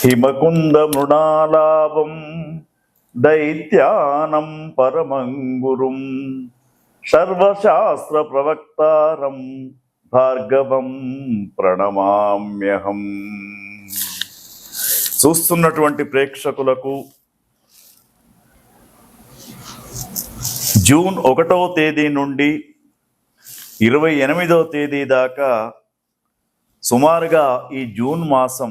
హిమకుంద మృణాలాభం దైత్యానం పరమంగురుం సర్వశాస్త్ర ప్రవక్తారం భార్గవం ప్రణమామ్యహం చూస్తున్నటువంటి ప్రేక్షకులకు జూన్ ఒకటవ తేదీ నుండి ఇరవై ఎనిమిదవ తేదీ దాకా సుమారుగా ఈ జూన్ మాసం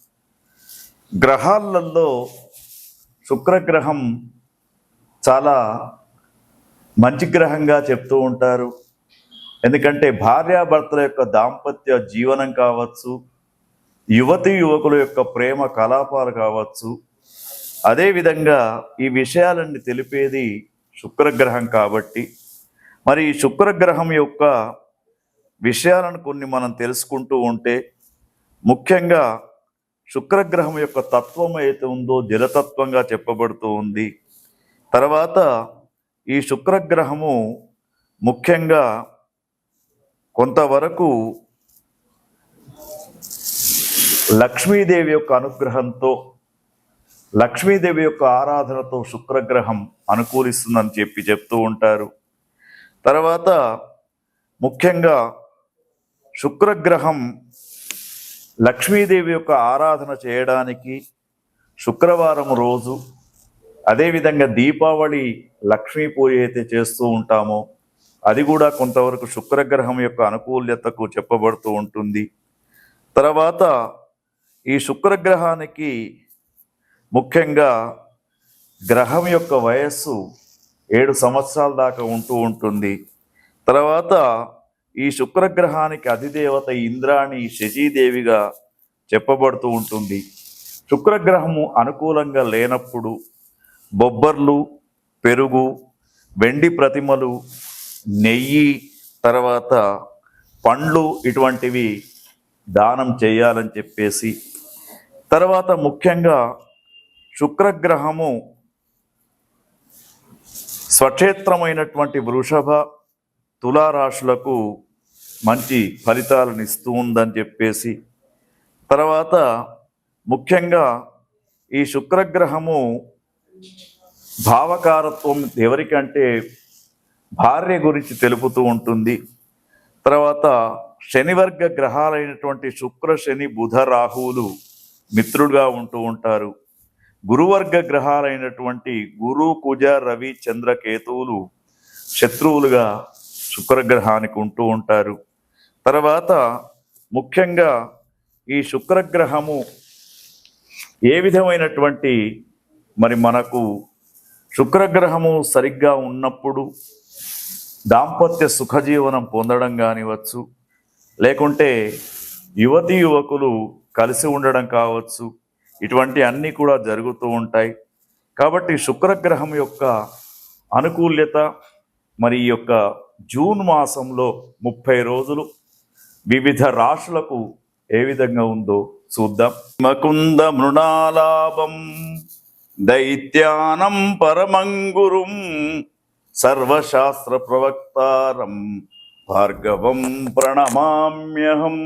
గ్రహాలలో శుక్రగ్రహం చాలా మంచి గ్రహంగా చెప్తూ ఉంటారు. ఎందుకంటే భార్యాభర్తల యొక్క దాంపత్య జీవనం కావచ్చు యువతి యువకుల యొక్క ప్రేమ కలాపాలు కావచ్చు. అదేవిధంగా ఈ విషయాలన్నీ తెలిపేది శుక్రగ్రహం కాబట్టి. మరి ఈ శుక్రగ్రహం యొక్క విషయాలను కొన్ని మనం తెలుసుకుంటూ ఉంటే ముఖ్యంగా శుక్రగ్రహం యొక్క తత్వం అయితే ఉందో జలతత్వంగా చెప్పబడుతూ ఉంది. తర్వాత ఈ శుక్రగ్రహము ముఖ్యంగా కొంతవరకు లక్ష్మీదేవి యొక్క అనుగ్రహంతో లక్ష్మీదేవి యొక్క ఆరాధనతో శుక్రగ్రహం అనుకూలిస్తుందని చెప్పి చెప్తూ ఉంటారు. తర్వాత ముఖ్యంగా శుక్రగ్రహం లక్ష్మీదేవి యొక్క ఆరాధన చేయడానికి శుక్రవారం రోజు అదేవిధంగా దీపావళి లక్ష్మీ పూజ అయితే చేస్తూ ఉంటామో అది కూడా కొంతవరకు శుక్రగ్రహం యొక్క అనుకూల్యతకు చెప్పబడుతూ ఉంటుంది. తర్వాత ఈ శుక్రగ్రహానికి ముఖ్యంగా గ్రహం యొక్క వయస్సు ఏడు సంవత్సరాల దాకా ఉంటూ ఉంటుంది. తర్వాత ఈ శుక్రగ్రహానికి అధిదేవత ఇంద్రాణి శచీదేవిగా చెప్పబడుతూ ఉంటుంది. శుక్రగ్రహము అనుకూలంగా లేనప్పుడు బొబ్బర్లు పెరుగు వెండి ప్రతిమలు నెయ్యి తర్వాత పండ్లు ఇటువంటివి దానం చేయాలని చెప్పేసి తర్వాత ముఖ్యంగా శుక్రగ్రహము స్వక్షేత్రమైనటువంటి వృషభ తులారాశులకు మంచి ఫలితాలను ఇస్తూ ఉందని చెప్పేసి తర్వాత ముఖ్యంగా ఈ శుక్రగ్రహము భావకారత్వం ఎవరికంటే భార్య గురించి తెలుపుతూ ఉంటుంది. తర్వాత శనివర్గ గ్రహాలైనటువంటి శుక్ర శని బుధ రాహువులు మిత్రుడుగా ఉంటూ ఉంటారు. గురువర్గ గ్రహాలైనటువంటి గురు కుజ రవి చంద్ర కేతువులు శత్రువులుగా శుక్రగ్రహానికి ఉంటూ ఉంటారు. తర్వాత ముఖ్యంగా ఈ శుక్రగ్రహము ఏ విధమైనటువంటి మరి మనకు శుక్రగ్రహము సరిగ్గా ఉన్నప్పుడు దాంపత్య సుఖజీవనం పొందడం కానివచ్చు లేకుంటే యువతి యువకులు కలిసి ఉండడం కావచ్చు ఇటువంటి అన్నీ కూడా జరుగుతూ ఉంటాయి. కాబట్టి శుక్రగ్రహం యొక్క అనుకూల్యత మరి ఈ యొక్క జూన్ మాసంలో ముప్పై రోజులు వివిధ రాశులకు ఏ విధంగా ఉందో చూద్దాం. మకుంద మృణాలాభం దైత్యానం పరమంగురుం సర్వశాస్త్ర ప్రవక్తారం భార్గవం ప్రణమామ్యహం.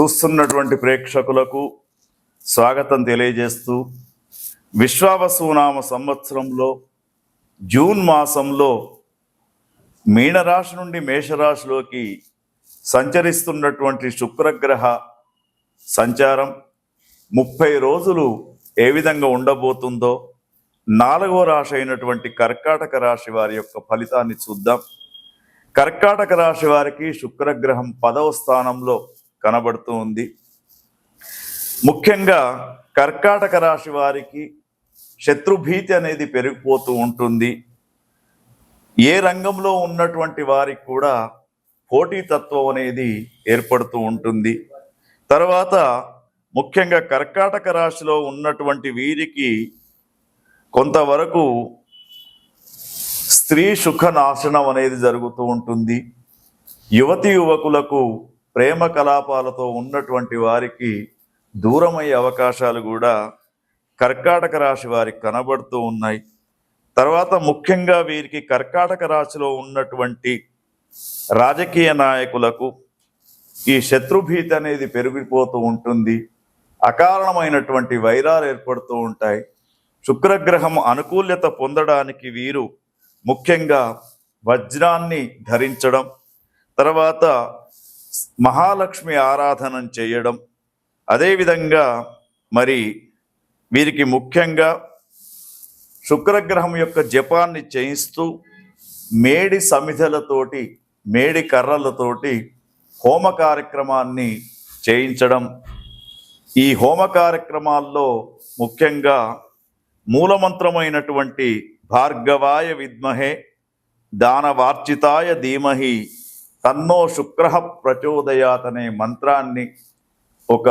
చూస్తున్నటువంటి ప్రేక్షకులకు స్వాగతం తెలియజేస్తూ విశ్వావసునామ సంవత్సరంలో జూన్ మాసంలో మీనరాశి నుండి మేషరాశిలోకి సంచరిస్తున్నటువంటి శుక్రగ్రహ సంచారం ముప్పై రోజులు ఏ విధంగా ఉండబోతుందో నాలుగవ రాశి అయినటువంటి కర్కాటక రాశి వారి యొక్క ఫలితాన్ని చూద్దాం. కర్కాటక రాశి వారికి శుక్రగ్రహం పదవ స్థానంలో కనబడుతూ ఉంది. ముఖ్యంగా కర్కాటక రాశి వారికి శత్రుభీతి అనేది పెరిగిపోతూ ఉంటుంది. ఏ రంగంలో ఉన్నటువంటి వారికి కూడా పోటీతత్వం అనేది ఏర్పడుతూ ఉంటుంది. తర్వాత ముఖ్యంగా కర్కాటక రాశిలో ఉన్నటువంటి వీరికి కొంతవరకు స్త్రీ సుఖ నాశనం అనేది జరుగుతూ ఉంటుంది. యువతి యువకులకు ప్రేమ కలాపాలతో ఉన్నటువంటి వారికి దూరమయ్యే అవకాశాలు కూడా కర్కాటక రాశి వారికి కనబడుతూ ఉన్నాయి. తర్వాత ముఖ్యంగా వీరికి కర్కాటక రాశిలో ఉన్నటువంటి రాజకీయ నాయకులకు ఈ శత్రుభీతి అనేది పెరిగిపోతూ ఉంటుంది. అకారణమైనటువంటి వైరాలు ఏర్పడుతూ ఉంటాయి. శుక్రగ్రహం అనుకూల్యత పొందడానికి వీరు ముఖ్యంగా వజ్రాన్ని ధరించడం తర్వాత మహాలక్ష్మి ఆరాధన చేయడం. అదేవిధంగా మరి వీరికి ముఖ్యంగా శుక్రగ్రహం యొక్క జపాన్ని చేయిస్తూ మేడి సమిధలతోటి మేడి కర్రలతోటి హోమ కార్యక్రమాన్ని చేయించడం. ఈ హోమ కార్యక్రమాల్లో ముఖ్యంగా మూలమంత్రమైనటువంటి భార్గవాయ విద్మహే దానవార్చితాయ ధీమహి తన్నో శుక్ర ప్రచోదయాత్ అనే మంత్రాన్ని ఒక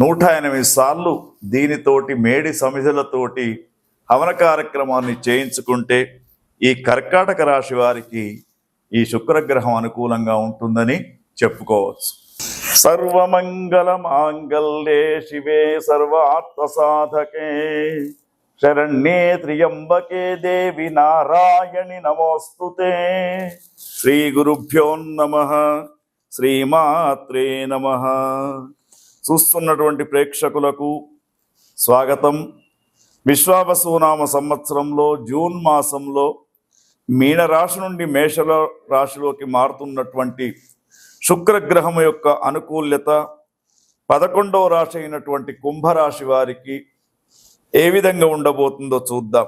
నూట ఎనిమిది సార్లు దీనితోటి మేడి సమిధలతోటి హవన కార్యక్రమాన్ని చేయించుకుంటే ఈ కర్కాటక రాశి వారికి ఈ శుక్రగ్రహం అనుకూలంగా ఉంటుందని చెప్పుకోవచ్చు. సర్వమంగళ మాంగళ్యే శివే సర్వాత్మ సాధకే శరణ్యే త్రియంబకే దేవి నారాయణి నమోస్తుతే. శ్రీ గురుభ్యో నమ. శ్రీమాత్రే నమ. చూస్తున్నటువంటి ప్రేక్షకులకు స్వాగతం. విశ్వావసునామ సంవత్సరంలో జూన్ మాసంలో మీనరాశి నుండి మేషల రాశిలోకి మారుతున్నటువంటి శుక్రగ్రహం యొక్క అనుకూల్యత పదకొండవ రాశి అయినటువంటి కుంభరాశి వారికి ఏ విధంగా ఉండబోతుందో చూద్దాం.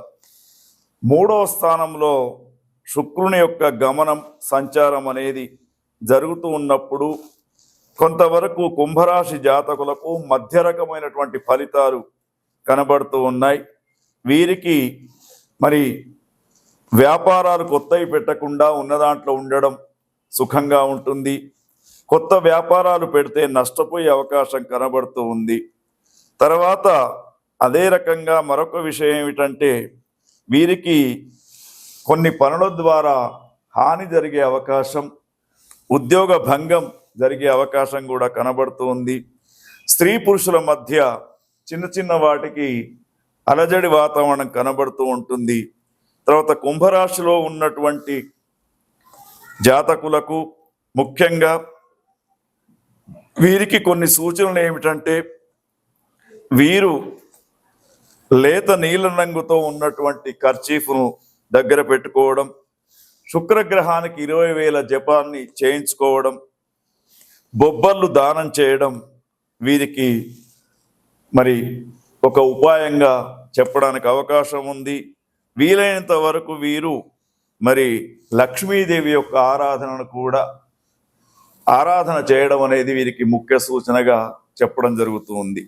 మూడవ స్థానంలో శుక్రుని యొక్క గమనం సంచారం అనేది జరుగుతూ ఉన్నప్పుడు కొంతవరకు కుంభరాశి జాతకులకు మధ్య రకమైనటువంటి ఫలితాలు కనబడుతూ ఉన్నాయి. వీరికి మరి వ్యాపారాలు కొత్తవి పెట్టకుండా ఉన్న దాంట్లో ఉండడం సుఖంగా ఉంటుంది. కొత్త వ్యాపారాలు పెడితే నష్టపోయే అవకాశం కనబడుతూ ఉంది. తర్వాత అదే రకంగా మరొక విషయం ఏమిటంటే వీరికి కొన్ని పనుల ద్వారా హాని జరిగే అవకాశం ఉద్యోగ భంగం జరిగే అవకాశం కూడా కనబడుతూ ఉంది. స్త్రీ పురుషుల మధ్య చిన్న చిన్న వాటికి అలజడి వాతావరణం కనబడుతూ ఉంటుంది. తర్వాత కుంభరాశిలో ఉన్నటువంటి జాతకులకు ముఖ్యంగా వీరికి కొన్ని సూచనలు ఏమిటంటే వీరు లేత నీల రంగుతో ఉన్నటువంటి కర్చీఫ్ను దగ్గర పెట్టుకోవడం శుక్రగ్రహానికి ఇరవై వేల జపాన్ని చేయించుకోవడం బొబ్బర్లు దానం చేయడం వీరికి మరి ఒక ఉపాయంగా చెప్పడానికి అవకాశం ఉంది. వీలైనంత వరకు వీరు మరి లక్ష్మీదేవి యొక్క ఆరాధనను కూడా ఆరాధన చేయడం అనేది వీరికి ముఖ్య సూచనగా చెప్పడం జరుగుతూ ఉంది.